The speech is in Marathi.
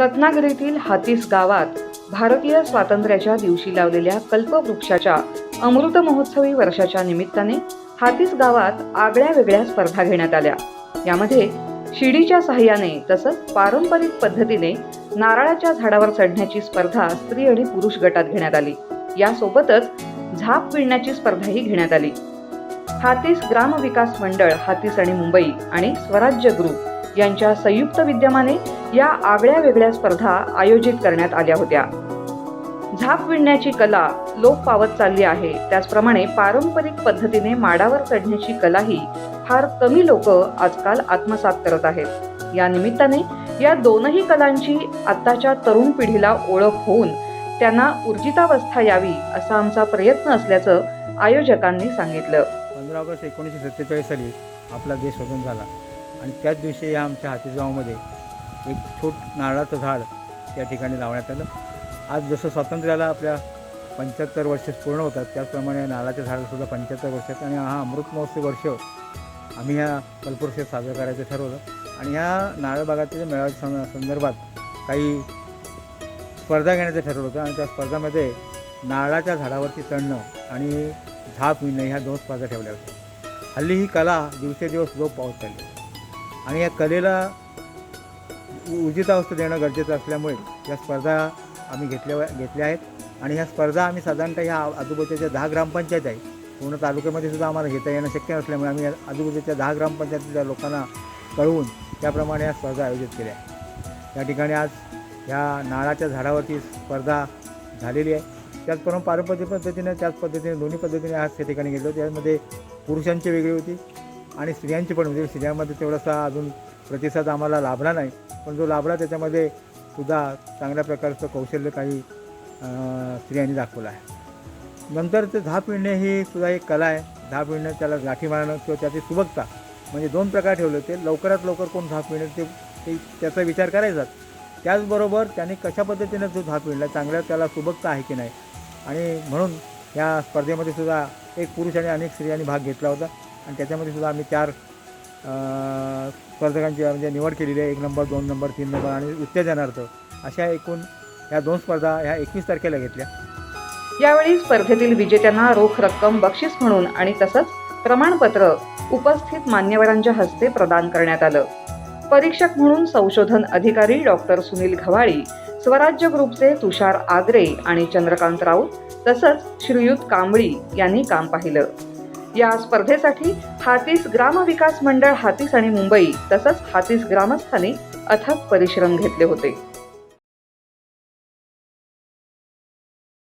रत्नागिरीतील हातीस गावात भारतीय स्वातंत्र्याच्या दिवशी लावलेल्या कल्पवृक्षाच्या अमृत महोत्सवी वर्षाच्या निमित्ताने हातीस गावात आगळ्या वेगळ्या स्पर्धा घेण्यात आल्या. यामध्ये शिडीच्या सहाय्याने तसंच पारंपरिक पद्धतीने नारळाच्या झाडावर चढण्याची स्पर्धा स्त्री आणि पुरुष गटात घेण्यात आली. यासोबतच झाप विणण्याची स्पर्धाही घेण्यात आली. हातीस ग्राम विकास मंडळ हातीस आणि मुंबई आणि स्वराज्य ग्रुप यांच्या संयुक्त विद्यमाने या आगळ्या वेगळ्या स्पर्धा आयोजित करण्यात आल्या होत्या. झाप विणण्याची कला लोप पावत चालली आहे. त्याचप्रमाणे पारंपरिक पद्धतीने माडावर चढण्याची कलाही फार कमी लोक आजकाल आत्मसात करत आहेत. या निमित्ताने या दोनही कलांची आत्ताच्या तरुण पिढीला ओळख होऊन त्यांना ऊर्जितावस्था यावी असा आमचा प्रयत्न असल्याचं आयोजकांनी सांगितलं. पंधरा ऑगस्ट एकोणीसशे सत्तेचाळीस साली आपला देश स्वतंत्र झाला. आणि त्याच दिवशी या आमच्या हातीसगावमध्ये एक छोट नारळाचं झाड त्या ठिकाणी लावण्यात आलं. आज जसं स्वातंत्र्याला आपल्या पंच्याहत्तर वर्ष पूर्ण होतात त्याचप्रमाणे नारळाच्या झाडासुद्धा पंच्याहत्तर वर्षात आणि हा अमृत महोत्सव वर्ष आम्ही ह्या कल्पवृक्षात साजरं करायचं ठरवलं. आणि ह्या नारळ मेळाव्या सं- संदर्भात काही स्पर्धा घेण्याचं ठरवलं होतं. आणि त्या स्पर्धामध्ये नारळाच्या झाडावरती चढणं आणि झाप विणणं ह्या दोन स्पर्धा ठेवल्या होत्या. हल्ली ही कला दिवसेदिवस लोप पावत चालली आणि या कलेला उ- उर्जितावस्था देणं गरजेचं असल्यामुळे या स्पर्धा आम्ही घेतल्या घेतल्या आहेत. आणि ह्या स्पर्धा आम्ही साधारणतः ह्या आजूबाजूच्या दहा ग्रामपंचायत आहे पूर्ण तालुक्यामध्ये सुद्धा आम्हाला घेता येणं शक्य नसल्यामुळे आम्ही आजूबाजूच्या दहा ग्रामपंचायतीच्या लोकांना कळवून त्याप्रमाणे या स्पर्धा आयोजित केल्या या ठिकाणी आज ह्या नाळाच्या झाडावरती स्पर्धा झालेली आहे. त्याचप्रमाणे पारंपरिक पद्धतीने त्याच पद्धतीने दोन्ही पद्धतीने आज त्या ठिकाणी गेलो त्यामध्ये पुरुषांची वेगळी होती. आणि स्त्रियांची पण म्हणजे स्त्रियांमध्ये तेवढासा अजून प्रतिसाद आम्हाला लाभला नाही. पण जो लाभला त्याच्यामध्ये सुद्धा चांगल्या प्रकारचं कौशल्य काही स्त्रियांनी दाखवलं आहे. नंतर ते झाप विणणे ही सुद्धा एक कला आहे. धाप विणणं त्याला गाठी मारणं किंवा त्याची सुबकता म्हणजे दोन प्रकार ठेवले ते लवकरात लवकर कोण झाप विणेल ते त्याचा विचार करायचाच त्याचबरोबर त्याने कशा पद्धतीनं जो धाप विणला चांगल्या त्याला सुबकता आहे की नाही? आणि म्हणून या स्पर्धेमध्ये सुद्धा एक पुरुष आणि अनेक स्त्रियांनी भाग घेतला होता. आणि त्याच्यामध्ये सुद्धा आम्ही चार स्पर्धकांची म्हणजे निवड केलेली आहे. एक नंबर दोन नंबर तीन नंबर आणि उत्तेजनार्थ. अशा एकूण ह्या दोन स्पर्धा ह्या एकवीस तारखेला घेतल्या. यावेळी स्पर्धेतील विजेत्यांना रोख रक्कम बक्षीस म्हणून आणि तसंच प्रमाणपत्र उपस्थित मान्यवरांच्या हस्ते प्रदान करण्यात आलं. परीक्षक म्हणून संशोधन अधिकारी डॉक्टर सुनील घवाळी स्वराज्य ग्रुपचे तुषार आगरे आणि चंद्रकांत राऊत तसंच श्रीयुत कांबळी यांनी काम पाहिलं. या स्पर्धेसाठी हातीस ग्राम विकास मंडळ हातीस आणि मुंबई तसंच हातीस ग्रामस्थांनी अथक परिश्रम घेतले होते.